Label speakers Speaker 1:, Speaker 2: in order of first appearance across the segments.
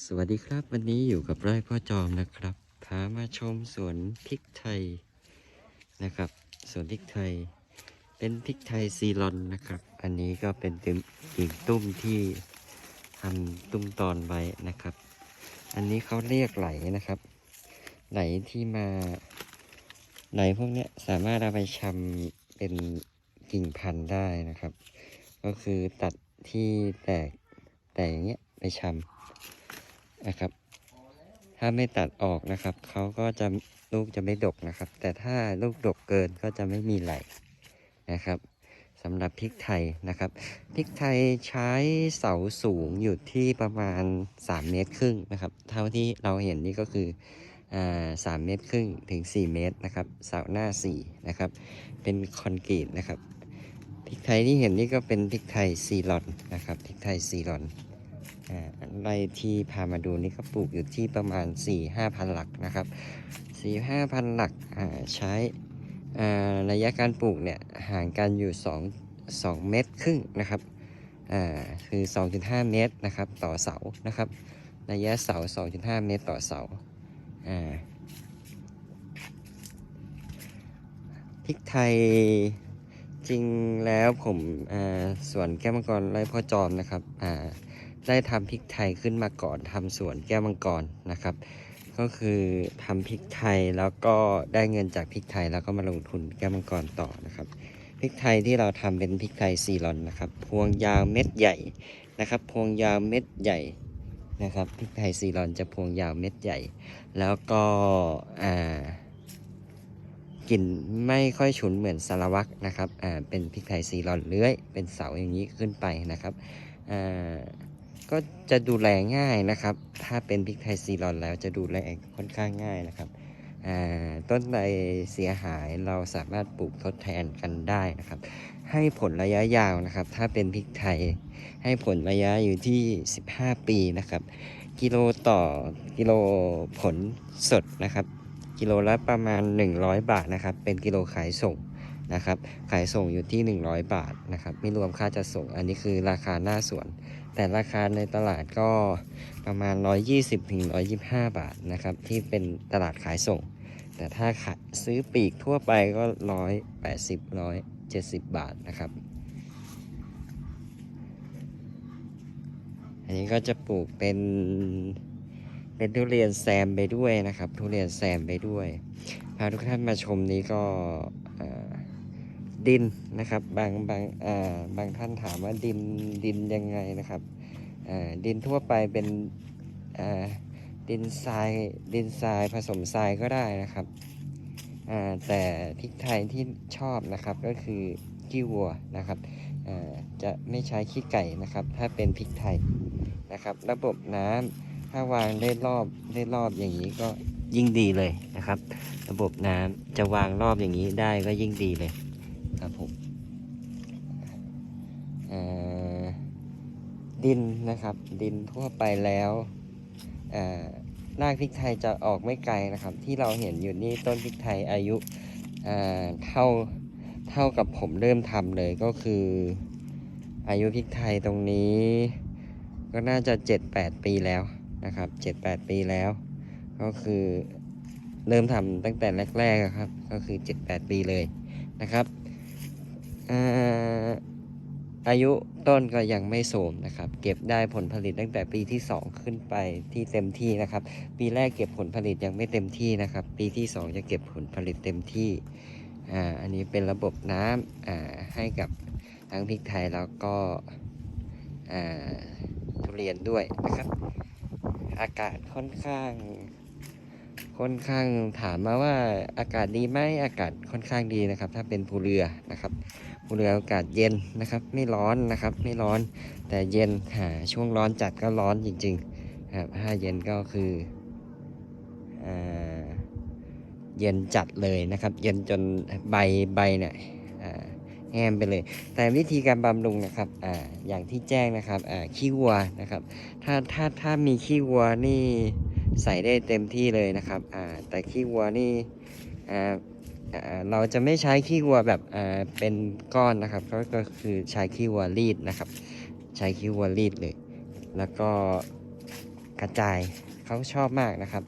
Speaker 1: สวัสดีครับ วันนี้อยู่กับไร่พ่อจอมนะครับพามาชมสวนพริกไทยนะครับสวนพริกไทย เป็นพริกไทยซีรอนนะครับ อันนี้ก็เป็นตึมกิ่งตุ้มที่ทำตุ้มตอนไว้นะครับ อันนี้เขาเรียกไหลนะครับ ไหลที่มาไหลพวกเนี้ยสามารถเอาไปชำเป็นกิ่งพันธุ์ได้นะครับ ก็คือตัดที่แตกแต่อย่างเงี้ยไปชำ นะครับ ถ้าไม่ตัดออกนะครับเขาก็จะลูกจะไม่ดกนะครับ แต่ถ้าลูกดกเกินก็จะไม่มีไหลนะครับสำหรับพริกไทยนะครับ พริกไทยใช้เสาสูงอยู่ที่ประมาณ 3 เมตรครึ่งนะครับ เท่าที่เราเห็นนี่ก็คือสามเมตรครึ่งถึง 4 เมตรนะครับ เสาหน้า 4 นะครับ เป็นคอนกรีตนะครับ พริกไทยที่เห็นนี่ก็เป็นพริกไทยซีรอนนะครับ พริกไทยซีรอน ไร่ที่พามาดูนี่ก็ปลูกอยู่ที่ประมาณ 4 5พันหลักนะครับ 4 5พันหลักใช้ระยะการปลูกเนี่ยห่างกันอยู่ 2 2 เมตรครึ่งนะครับอ่าคือ 2.5 เมตรนะครับต่อเสานะครับ ระยะเสา 2.5 เมตรต่อเสาพริกไทยจริงแล้วผมส่วนแก้วมังกรไร่พ่อจอมนะครับ ได้ทำพริกไทยขึ้นมาก่อนทำสวนแก้วมังกรนะครับ ก็คือทำพริกไทยแล้วก็ได้เงินจากพริกไทยแล้วก็มาลงทุนแก้วมังกรต่อนะครับพริกไทยที่เราทำเป็นพริกไทยซีรอนนะครับ พวงยาวเม็ดใหญ่นะครับ พวงยาวเม็ดใหญ่นะครับพริกไทยซีรอนจะพวงยาวเม็ดใหญ่ แล้วก็อ่ากลิ่นไม่ค่อยฉุนเหมือนสารวัตรนะครับอ่าเป็นพริกไทยซีรอนเลื้อย เป็นเสาอย่างนี้ขึ้นไปนะครับอ่า ก็จะดูแลง่ายนะครับ ถ้าเป็นพริกไทยซีรอนแล้วจะดูแลค่อนข้างง่ายนะครับต้นใดเสียหายเราสามารถปลูกทดแทนกันได้นะครับ ให้ผลระยะยาวนะครับ ถ้าเป็นพริกไทย ให้ผลระยะอยู่ที่ 15 ปีนะครับ กิโลต่อกิโลผลสดนะครับ กิโลละประมาณ 100 บาทนะครับ เป็นกิโลขายส่ง นะครับ ขายส่งอยู่ที่ 100 บาทนะครับ ไม่รวมค่าจัดส่ง อันนี้คือราคาหน้าสวน แต่ราคาในตลาดก็ประมาณ 120ถึง125 บาทนะครับ ที่เป็นตลาดขายส่ง แต่ถ้าขายซื้อปีกทั่วไปก็ 180 170 บาทนะครับ อันนี้ก็จะปลูกเป็นเป็นทุเรียนแซมไปด้วยนะครับ ทุเรียนแซมไปด้วย พาทุกท่านมาชมนี้ก็ ดินนะครับ บางบางอ่าบางท่านถามว่าดินดินยังไงนะครับอ่าดินทั่วไปเป็นอ่าดินทรายดินทรายผสมทรายก็ได้นะครับอ่าแต่พริกไทยที่ชอบนะครับก็คือขี้วัวนะครับอ่าจะไม่ใช้ขี้ไก่นะครับ ถ้าเป็นพริกไทยนะครับ ระบบน้ำถ้าวางได้รอบได้รอบอย่างนี้ก็ยิ่งดีเลยนะครับ ระบบน้ำจะวางรอบอย่างนี้ได้ก็ยิ่งดีเลย ครับผมดินนะครับ ดินทั่วไปแล้วรากพริกไทยจะออกไม่ไกลนะครับ ที่เราเห็นอยู่นี่ต้นพริกไทยอายุเท่าเท่ากับผมเริ่มทำเลยก็คือ อายุพริกไทยตรงนี้ ก็น่าจะ 7-8 ปีแล้วนะครับ 7-8 ปีแล้ว ก็คือเริ่มทำตั้งแต่แรกๆครับ ก็คือ 7-8 ปีเลยนะครับ อายุต้นก็ยังไม่โสมนะครับ เก็บได้ผลผลิตตั้งแต่ปีที่ 2 ขึ้นไปที่เต็มที่นะครับ ปีแรกเก็บผลผลิตยังไม่เต็มที่นะครับ ปีที่ 2 จะเก็บผลผลิตเต็มที่อ่าอันนี้เป็นระบบน้ำอ่าให้กับทั้งพริกไทยแล้วก็อ่าทุเรียนด้วยนะครับ อากาศค่อนข้างค่อนข้างถามมาว่าอากาศดีไหมอากาศค่อนข้างดีนะครับ ถ้าเป็นภูเรือนะครับ เรืออากาศเย็นนะครับ ไม่ร้อนนะครับ ไม่ร้อน แต่เย็นหาช่วงร้อนจัดก็ร้อนจริงๆครับถ้าเย็นก็คืออเย็นจัดเลยนะครับ เย็นจนใบใบเนี่ยแห้มไปเลย แต่วิธีการบำรุงนะครับออย่างที่แจ้งนะครับขี้วัวนะครับ ถ้าถ้าถ้ามีขี้วัวนี่ใส่ได้เต็มที่เลยนะครับแต่ขี้วัวนี่ เราจะไม่ใช้ขี้วัวแบบเป็นก้อนนะครับก็ก็คือใช้ขี้วัวรีดนะครับ ใช้ขี้วัวรีดเลย แล้วก็กระจายเขาชอบมากนะครับ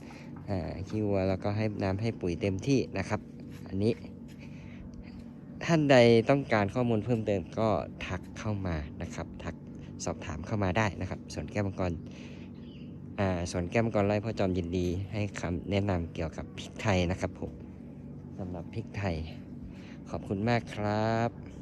Speaker 1: ขี้วัวแล้วก็ให้น้ำให้ปุ๋ยเต็มที่นะครับ อันนี้ ท่านใดต้องการข้อมูลเพิ่มเติมก็ทักเข้ามานะครับ ทักสอบถามเข้ามาได้นะครับ ส่วนแก้วมังกรส่วนแก้วมังกรไล่พ่อจอมยินดีให้คำแนะนำเกี่ยวกับพริกไทยนะครับผม สำหรับพริกไทย ขอบคุณมากครับ